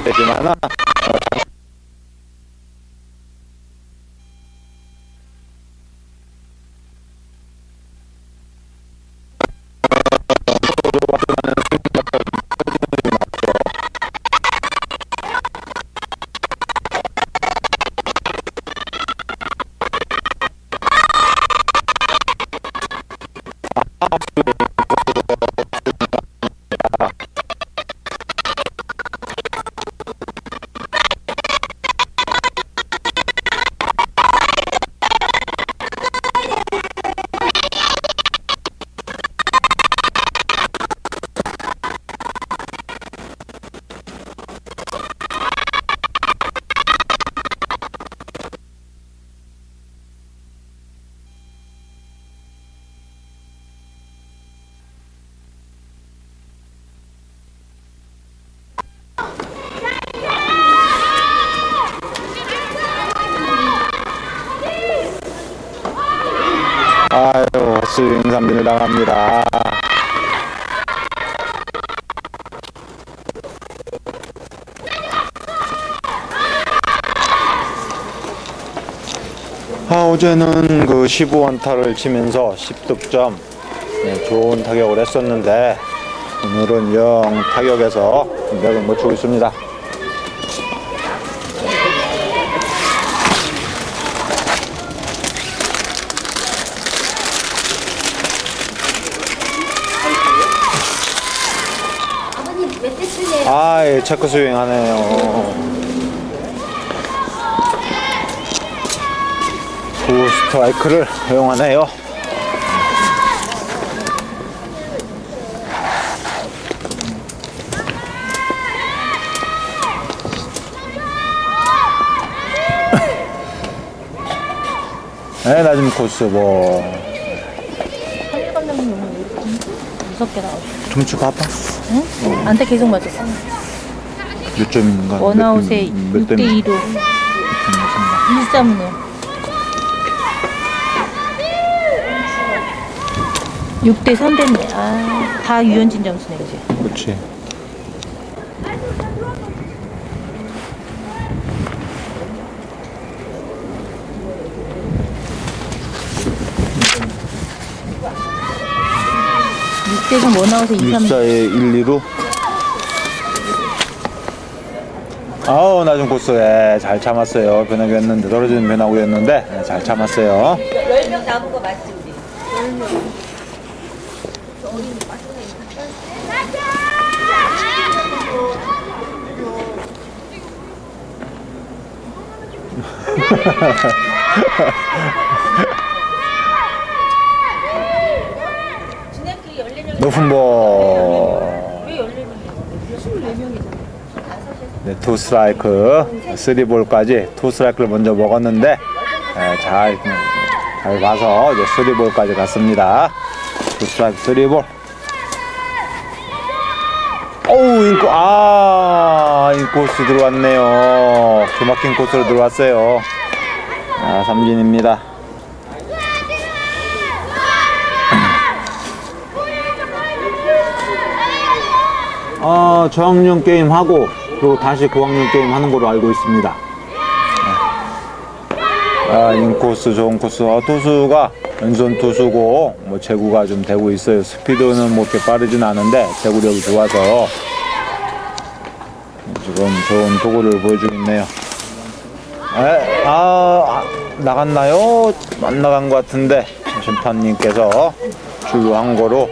되지만은 아유 스윙 삼진을 당합니다. 아, 어제는 그 15안타를 치면서 10득점 네, 좋은 타격을 했었는데 오늘은 영 타격에서 맥을 못 추고 있습니다. 아, 예, 체크 스윙 하네요. 구 스트라이크를 허용하네요. 네, 낮은 코스 뭐. 한일 감독님 너무 무섭게 나오죠. 점수 봐봐. 응? 안타 계속 맞았어. 몇 점인가? 원아웃에 몇, 몇 6대 2로 1-3으로 6대 3 됐네. 아, 다 유현진 점수네, 이제. 그렇지. 육대3 원아웃에 2, 3. 14에 1, 2로. 아우, 낮은 코스에 잘 참았어요. 변화구였는데, 떨어지는 변화구였는데, 네, 잘 참았어요. 10명 남은 거 맞지 우리? 지네끼리 14명 높은 볼. 왜 14명이야? 네, 투 스트라이크, 쓰리 볼까지 투 스트라이크를 먼저 먹었는데, 네, 잘, 잘 봐서 이제 쓰리 볼까지 갔습니다. 투 스트라이크, 쓰리 볼. 어우, 인코, 아, 인코스 들어왔네요. 조막힌 코스로 들어왔어요. 아, 삼진입니다. 아, 저학년 게임 하고 그리고 다시 고학년 게임 하는 걸로 알고 있습니다. 네. 아, 인코스 좋은 코스. 아, 투수가 왼손 투수고 뭐 제구가 좀 되고 있어요. 스피드는 뭐 이렇게 빠르진 않은데 제구력이 좋아서 지금 좋은 도구를 보여주고 있네요. 에, 아, 아, 나갔나요? 안 나간 것 같은데 심판님께서 주유한 거로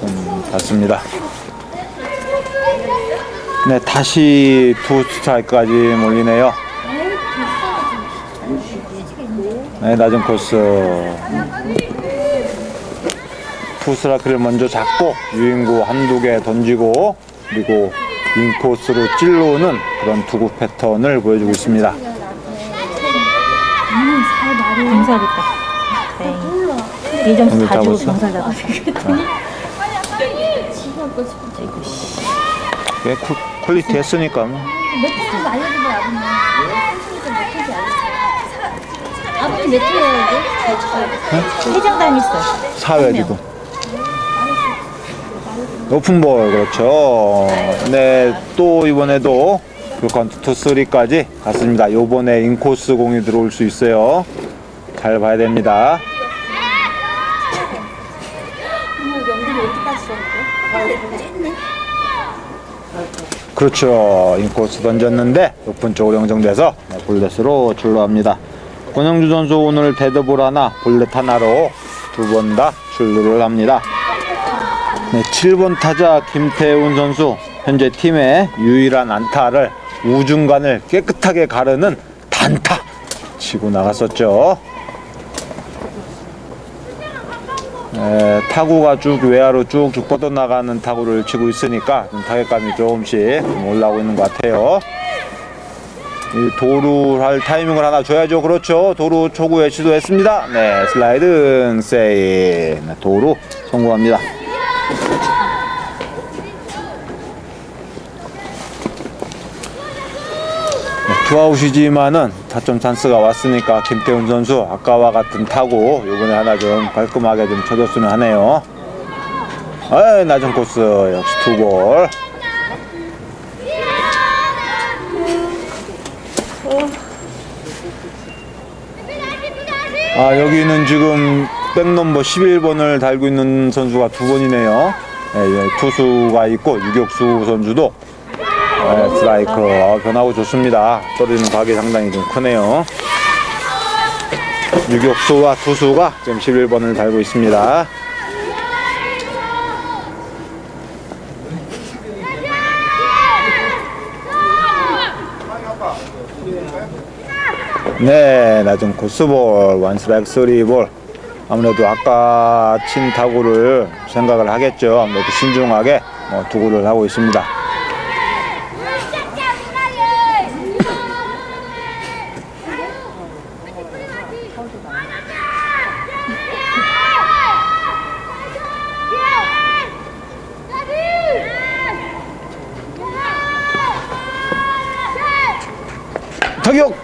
좀 봤습니다. 네, 다시 투 스트라이크까지 몰리네요. 네, 낮은 코스. 투 스트라이크를 먼저 잡고 유인구 한두 개 던지고 그리고 인코스로 찔러오는 그런 투구 패턴을 보여주고 있습니다. 병살했다. 네. 예점수 오늘 다 주고 잡았어? 또 싶은데. 왜 퀄- 퀄리티 했으니까 뭐. 몇 회인지 아버님. 몇 회인지 알려줘봐요. 아버님 몇 회예요, 이게? 회장단 있어. 사회 지금. 높은 볼 그렇죠. 네, 또 이번에도 그 카운트 투 쓰리까지 갔습니다. 요번에 인코스 공이 들어올 수 있어요. 잘 봐야 됩니다. 그렇죠. 인코스 던졌는데 높은 쪽으로 영정돼서 네, 볼넷으로 출루합니다. 권영주 선수 오늘 데드볼 하나, 볼넷 하나로 두 번 다 출루를 합니다. 네, 7번 타자 김태훈 선수 현재 팀의 유일한 안타를 우중간을 깨끗하게 가르는 단타 치고 나갔었죠. 에, 타구가 쭉 외야로 쭉쭉 뻗어나가는 타구를 치고 있으니까 좀 타격감이 조금씩 좀 올라오고 있는 것 같아요. 이 도루 할 타이밍을 하나 줘야죠. 그렇죠. 도루 초구에 시도했습니다. 네, 슬라이드 세이. 네, 도루 성공합니다. 네, 투아웃이지만은 타점 찬스가 왔으니까 김태훈 선수 아까와 같은 타구 요번에 하나 좀 깔끔하게 좀 쳐줬으면 하네요. 아, 낮은 코스 역시 투볼. 아 여기는 지금 백넘버 11번을 달고 있는 선수가 두 번이네요. 예, 예, 투수가 있고 유격수 선수도 예, 스트라이크 어, 변하고 좋습니다. 떨어지는 각이 상당히 좀 크네요. 유격수와 투수가 지금 11번을 달고 있습니다. 네, 낮은 코스볼, 원스트라이크 쓰리볼. 아무래도 아까 친 타구를 생각을 하겠죠. 아무래도 신중하게 어, 투구를 하고 있습니다. 타격!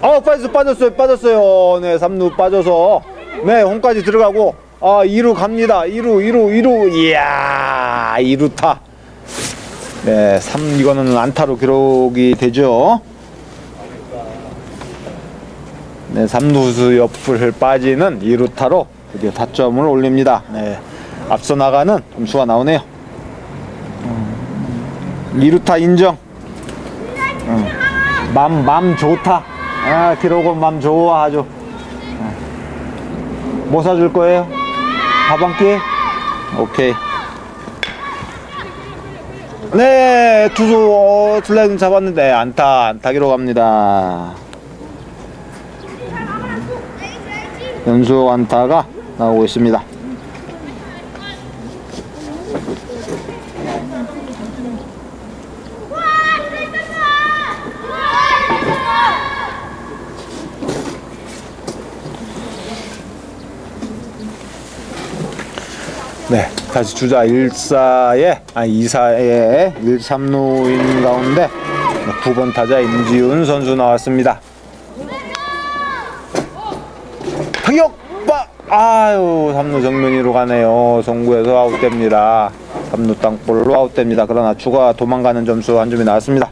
어, 빠졌어, 빠졌어요, 빠졌어요. 네, 3루 빠져서. 네, 홈까지 들어가고. 아, 2루 갑니다. 2루, 2루, 2루. 이야, 2루타. 네, 3, 이거는 안타로 기록이 되죠. 네, 3루수 옆을 빠지는 2루타로 드디어 타점을 올립니다. 네, 앞서 나가는 점수가 나오네요. 음, 2루타 인정. 음, 맘, 맘 좋다. 아, 기록은 맘 좋아, 아주. 뭐 사줄 거예요? 밥 한 끼? 오케이. 네, 투수, 어, 슬라이딩 잡았는데, 안타, 안타 기록합니다. 연속 안타가 나오고 있습니다. 네, 다시 주자 1사에, 아니 2사에 1, 3루인 가운데 9번 타자 임지훈 선수 나왔습니다. 타격! 빠! 아유, 3루 정면으로 가네요. 송구에서 아웃됩니다. 3루 땅볼로 아웃됩니다. 그러나 추가 도망가는 점수 한 점이 나왔습니다.